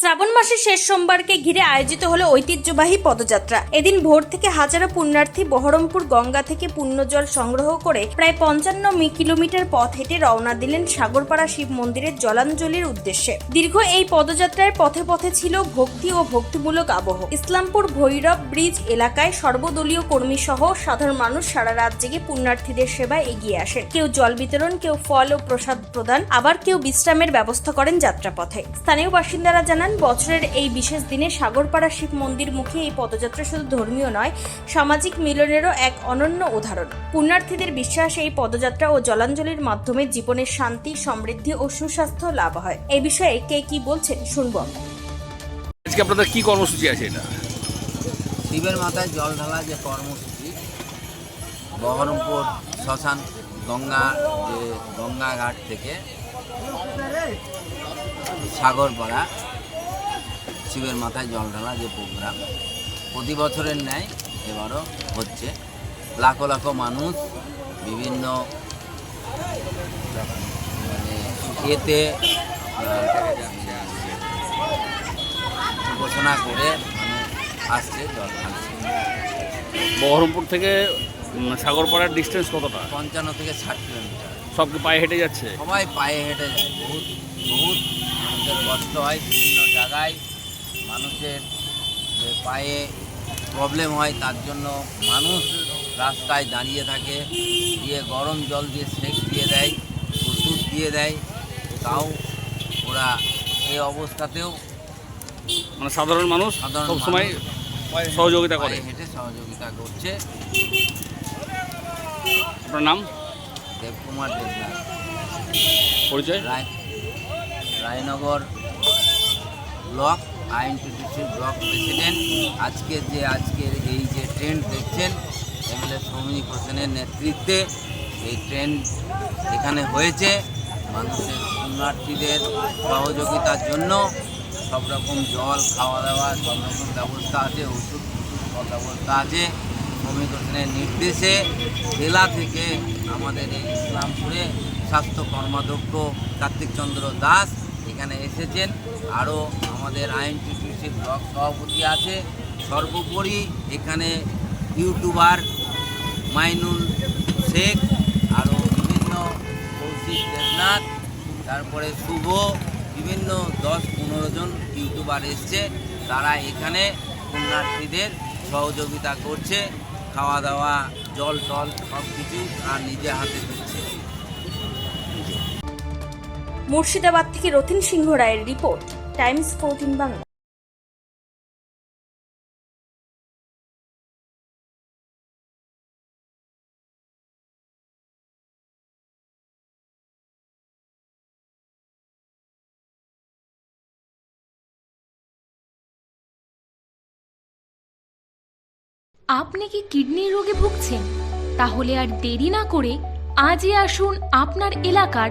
শ্রাবণ মাসের শেষ সোমবারকে ঘিরে আয়োজিত হলো ঐতিহ্যবাহী পদযাত্রা। এদিন ভোর থেকে হাজারো পুণ্যার্থী বহরমপুর গঙ্গা থেকে পুণ্যজল সংগ্রহ করে প্রায় পঞ্চান্ন কিলোমিটার পথ হেঁটে রওনা দিলেন সাগরপাড়া শিব মন্দিরের জলাঞ্জলির উদ্দেশ্যে। দীর্ঘ এই পদযাত্রার পথে পথে ছিল ভক্তি ও ভক্তিমূলক আবহ। ইসলামপুর ভৈরব ব্রিজ এলাকায় সর্বদলীয় কর্মী সহ সাধারণ মানুষ সারা রাত জেগে পুণ্যার্থীদের সেবায় এগিয়ে আসেন। কেউ জল বিতরণ, কেউ ফল ও প্রসাদ প্রদান, আবার কেউ বিশ্রামের ব্যবস্থা করেন যাত্রাপথে। স্থানীয় বাসিন্দারা জানান বছরের এই বিশেষ দিনে সাগরপাড়া শিব মন্দির মুখে এই পদযাত্রা শুধু ধর্মীয় নয় সামাজিক মিলনেরও এক অনন্য উদাহরণ। পুণ্যার্থীদের বিশ্বাস এই পদযাত্রা ও জলাঞ্জলির মাধ্যমে জীবনের শান্তি সমৃদ্ধি ও সুস্বাস্থ্য লাভ হয়। এই বিষয়ে কে কি বলছেন শুনব আজকে আপনাদের কি কর্মসূচি আছে এটা? শিবের মাথায় জল ঢালা যে কর্মসূচি বহরমপুর শ্মশান গঙ্গা যে গঙ্গা ঘাট থেকে সাগরপাড়া শিবের মাথায় জল ঢালা যে প্রোগ্রাম প্রতি বছরের ন্যায় এবারও হচ্ছে। লাখো লাখো মানুষ বিভিন্ন মানে এতে ঘোষণা করে আসছে জল ঢালছে। বহরমপুর থেকে সাগরপাড়ার ডিস্টেন্স কতটা? পঞ্চান্ন থেকে ষাট কিলোমিটার সব পায়ে হেঁটে যাচ্ছে? সবাই পায়ে হেঁটে যায়। বহুত বহুত মানুষের কষ্ট হয় বিভিন্ন জায়গায়। মানুষের যে পায়ে প্রবলেম হয় তার জন্য মানুষ রাস্তায় দাঁড়িয়ে থাকে। দিয়ে গরম জল দিয়ে সেক দিয়ে দেয় ওষুধ দিয়ে দেয়। তাও ওরা এই অবস্থাতেও মানে সাধারণ মানুষ সাধারণ মানুষ সহযোগিতা করে। হেঁটে সহযোগিতা করছে। আপনার নাম? দেবকুমার দেবনাথ। পরিচয়? Roy Roynagar block. INTTC block president. আজকে যে আজকের এই যে ট্রেন্ড দেখছেন এমএলএ সৌমিক হোসেনের নেতৃত্বে এই ট্রেন্ড এখানে হয়েছে। মানুষের পুণ্যার্থীদের সহযোগিতার জন্য সব রকম জল খাওয়া দাওয়া সব রকম ব্যবস্থা আছে, ওষুধ ব্যবস্থা আছে। সৌমিক হোসেনের নির্দেশে জেলা থেকে আমাদের এই ইসলামপুরে স্বাস্থ্য কর্মাধ্যক্ষ কার্তিক চন্দ্র দাস এখানে এসেছেন। আরও আমাদের আইএনটিটিসি ব্লক সভাপতি আছে। সর্বোপরি এখানে ইউটিউবার মাইনুল শেখ আরও বিভিন্ন কৌশিক দেবনাথ, তারপরে শুভ, বিভিন্ন দশ পনেরো জন ইউটিউবার এসছে। তারা এখানে পুণ্যার্থীদের সহযোগিতা করছে খাওয়া দাওয়া জল টল সব কিছু আর নিজে হাতে দিচ্ছে মুর্শিদাবাদ থেকে রথিন সিংহ রায়ের রিপোর্ট, টাইমস ফোরটিন বাংলা। আপনি কি কিডনি রোগে ভুগছেন? তাহলে আর দেরি না করে আজই আসুন আপনার এলাকার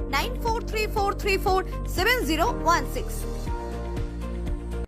9434347016.